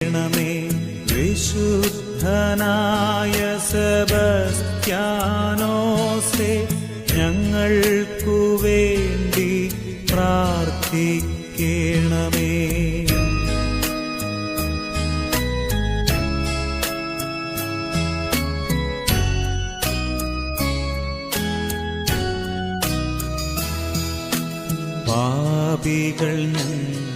ണമേ വിശുദ്ധനായ സെബസ്ത്യാനോസേ ഞങ്ങൾക്കു വേണ്ടി പ്രാർത്ഥിക്കണമേ. പാപികൾ ഞങ്ങളെ